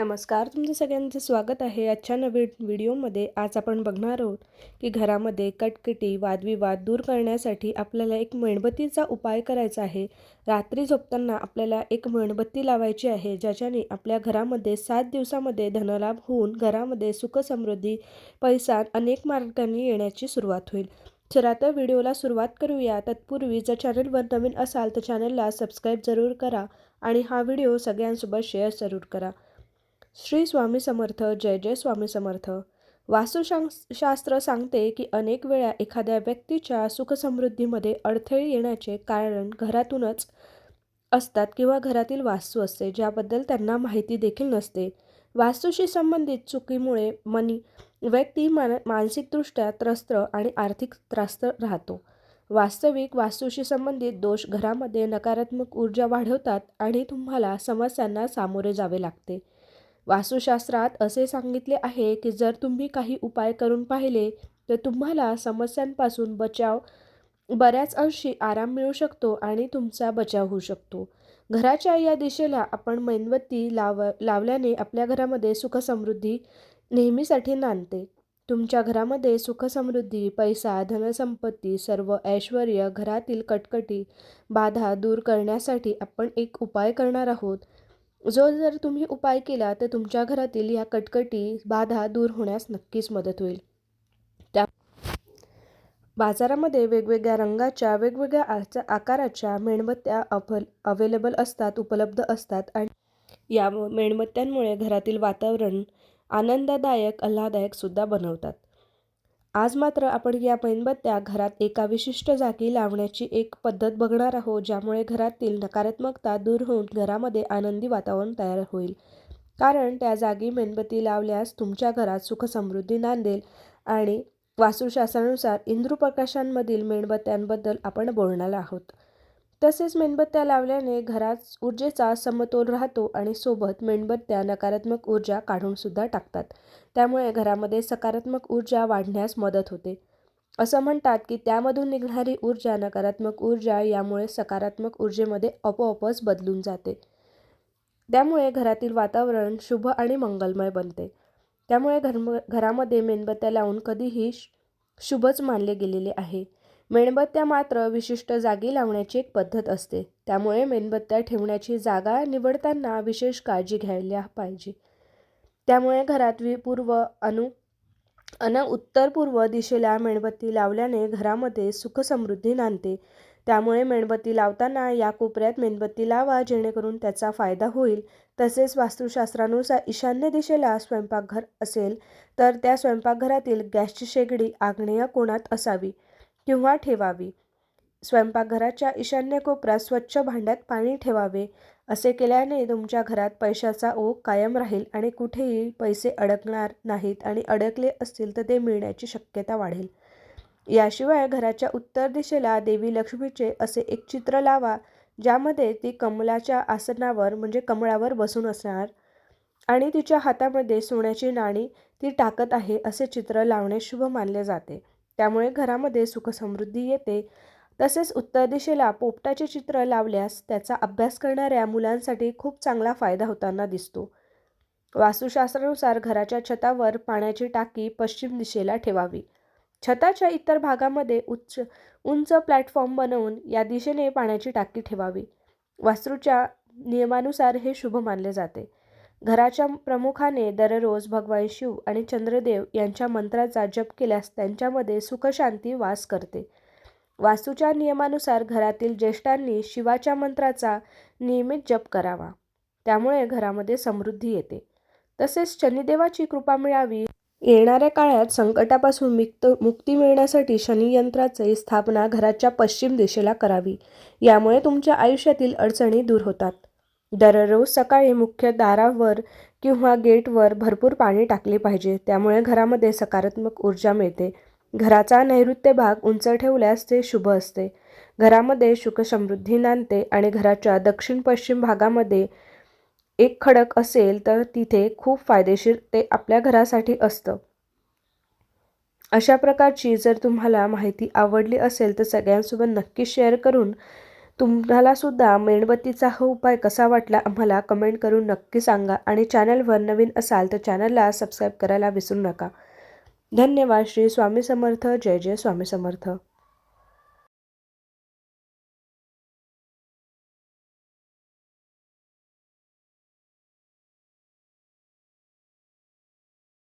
नमस्कार तुमचं सगळ्यांचं स्वागत आहे आजच्या नवीन व्हिडिओमध्ये. आज आपण बघणार आहोत की घरामध्ये कटकटी वादविवाद दूर करण्यासाठी आपल्याला एक मेणबत्तीचा उपाय करायचा आहे. रात्री झोपताना आपल्याला एक मेणबत्ती लावायची आहे ज्याच्याने आपल्या घरामध्ये सात दिवसामध्ये धनलाभ होऊन घरामध्ये सुखसमृद्धी पैसा अनेक मार्गांनी येण्याची सुरुवात होईल. तर आता व्हिडिओला सुरुवात करूया. तत्पूर्वी जर चॅनलवर नवीन असाल तर चॅनलला सबस्क्राईब जरूर करा आणि हा व्हिडिओ सगळ्यांसोबत शेअर जरूर करा. श्री स्वामी समर्थ जय जय स्वामी समर्थ. वास्तुशां शास्त्र सांगते की अनेक वेळा एखाद्या व्यक्तीच्या सुखसमृद्धीमध्ये अडथळे येण्याचे कारण घरातूनच असतात किंवा घरातील वास्तू असते ज्याबद्दल त्यांना माहिती देखील नसते. वास्तूशी संबंधित चुकीमुळे मनी व्यक्ती मान मानसिकदृष्ट्या त्रस्त आणि आर्थिक त्रास्त राहतो. वास्तविक वास्तूशी संबंधित दोष घरामध्ये नकारात्मक ऊर्जा वाढवतात आणि तुम्हाला समस्यांना सामोरे जावे लागते. वास्तुशास्त्रात असे सांगितले आहे की जर तुम्ही काही उपाय करून पाहिले तर तुम्हाला समस्यांपासून बचाव बऱ्याच अंशी आराम मिळू शकतो आणि तुमचा बचाव होऊ शकतो. घराच्या या दिशेला आपण मेणबत्ती लाव लावल्याने आपल्या घरामध्ये सुखसमृद्धी नेहमीसाठी नांदते. तुमच्या घरामध्ये सुखसमृद्धी पैसा धनसंपत्ती सर्व ऐश्वर घरातील कटकटी बाधा दूर करण्यासाठी आपण एक उपाय करणार आहोत. जो जर तुम्ही उपाय केला तर तुमच्या घरातील या कटकटी बाधा दूर होण्यास नक्कीच मदत होईल. त्या बाजारामध्ये वेगवेगळ्या रंगाच्या वेगवेगळ्या आचा आकाराच्या मेणबत्त्या अवल अवेलेबल असतात उपलब्ध असतात आणि या मेणबत्त्यांमुळे घरातील वातावरण आनंददायक आल्हादायक सुद्धा बनवतात. आज मात्र आपण या मेणबत्त्या घरात एका विशिष्ट जागी लावण्याची एक पद्धत बघणार आहोत ज्यामुळे घरातील नकारात्मकता दूर होऊन घरामध्ये आनंदी वातावरण तयार होईल. कारण त्या जागी मेणबत्ती लावल्यास तुमच्या घरात सुखसमृद्धी नांदेल आणि वास्तुशास्त्रानुसार इंद्रुप्रकाशांमधील मेणबत्त्यांबद्दल आपण बोलणार आहोत. तसेच मेणबत्त्या लावल्याने घरात ऊर्जेचा समतोल राहतो आणि सोबत मेणबत्त्या नकारात्मक ऊर्जा काढूनसुद्धा टाकतात. त्यामुळे घरामध्ये सकारात्मक ऊर्जा वाढण्यास मदत होते. असं म्हणतात की त्यामधून निघणारी ऊर्जा नकारात्मक ऊर्जा यामुळे सकारात्मक ऊर्जेमध्ये आपोआपच बदलून जाते. त्यामुळे घरातील वातावरण शुभ आणि मंगलमय बनते. त्यामुळे घर घरामध्ये मेणबत्त्या लावून कधीही शुभच मानले गेलेले आहे. मेणबत्त्या मात्र विशिष्ट जागी लावण्याची एक पद्धत असते. त्यामुळे मेणबत्त्या ठेवण्याची जागा निवडताना विशेष काळजी घ्यायला पाहिजे. त्यामुळे घरात पूर्व अनु अन उत्तर पूर्व दिशेला मेणबत्ती लावल्याने घरामध्ये सुखसमृद्धी नांदते. त्यामुळे मेणबत्ती लावताना या कोपऱ्यात मेणबत्ती लावा जेणेकरून त्याचा फायदा होईल. तसेच वास्तुशास्त्रानुसार ईशान्य दिशेला स्वयंपाकघर असेल तर त्या स्वयंपाकघरातील गॅसची शेगडी आग्नेय कोणात असावी? किंवा ठेवावी. स्वयंपाकघराच्या ईशान्य कोपऱ्यात स्वच्छ भांड्यात पाणी ठेवावे असे केल्याने तुमच्या घरात पैशाचा ओघ कायम राहील आणि कुठेही पैसे अडकणार नाहीत आणि अडकले असतील तर ते मिळण्याची शक्यता वाढेल. याशिवाय घराच्या उत्तर दिशेला देवी लक्ष्मीचे असे एक चित्र लावा ज्यामध्ये ती कमलाच्या आसनावर म्हणजे कमळावर बसून असणार आणि तिच्या हातामध्ये सोन्याची नाणी ती टाकत आहे असे चित्र लावणे शुभ मानले जाते. त्यामुळे घरामध्ये सुखसमृद्धी येते. तसेच उत्तर दिशेला पोपटाचे चित्र लावल्यास त्याचा अभ्यास करणाऱ्या मुलांसाठी खूप चांगला फायदा होताना दिसतो. वास्तुशास्त्रानुसार घराच्या छतावर पाण्याची टाकी पश्चिम दिशेला ठेवावी. छताच्या इतर भागामध्ये उच्च उंच प्लॅटफॉर्म बनवून या दिशेने पाण्याची टाकी ठेवावी. वास्तूच्या नियमानुसार हे शुभ मानले जाते. घराच्या प्रमुखाने दररोज भगवान शिव आणि चंद्रदेव यांच्या मंत्राचा जप केल्यास त्यांच्यामध्ये सुखशांती वास करते. वास्तूच्या नियमानुसार घरातील ज्येष्ठांनी शिवाच्या मंत्राचा नियमित जप करावा. त्यामुळे घरामध्ये समृद्धी येते. तसेच शनिदेवाची कृपा मिळावी. येणाऱ्या काळात संकटापासून मुक्त मुक्ती मिळण्यासाठी शनियंत्राची स्थापना घराच्या पश्चिम दिशेला करावी. यामुळे तुमच्या आयुष्यातील अडचणी दूर होतात. दररोज सकाळी मुख्य दारावर किंवा गेटवर भरपूर पाणी टाकले पाहिजे. त्यामुळे घरामध्ये सकारात्मक ऊर्जा मिळते. घराचा नैऋत्य भाग उंच ठेवल्यास ते शुभ असते. घरामध्ये सुखसमृद्धी नांदते आणि घराच्या दक्षिण पश्चिम भागामध्ये एक खडक असेल तर तिथे खूप फायदेशीर ते आपल्या घरासाठी असतं. अशा प्रकारची जर तुम्हाला माहिती आवडली असेल तर सगळ्यांसोबत नक्की शेअर करून तुम्हालासुद्धा मेणबत्तीचा हा उपाय कसा वाटला आम्हाला कमेंट करून नक्की सांगा आणि चॅनलवर नवीन असाल तर चॅनलला सबस्क्राईब करायला विसरू नका. धन्यवाद. श्री स्वामी समर्थ. जय जय स्वामी समर्थ.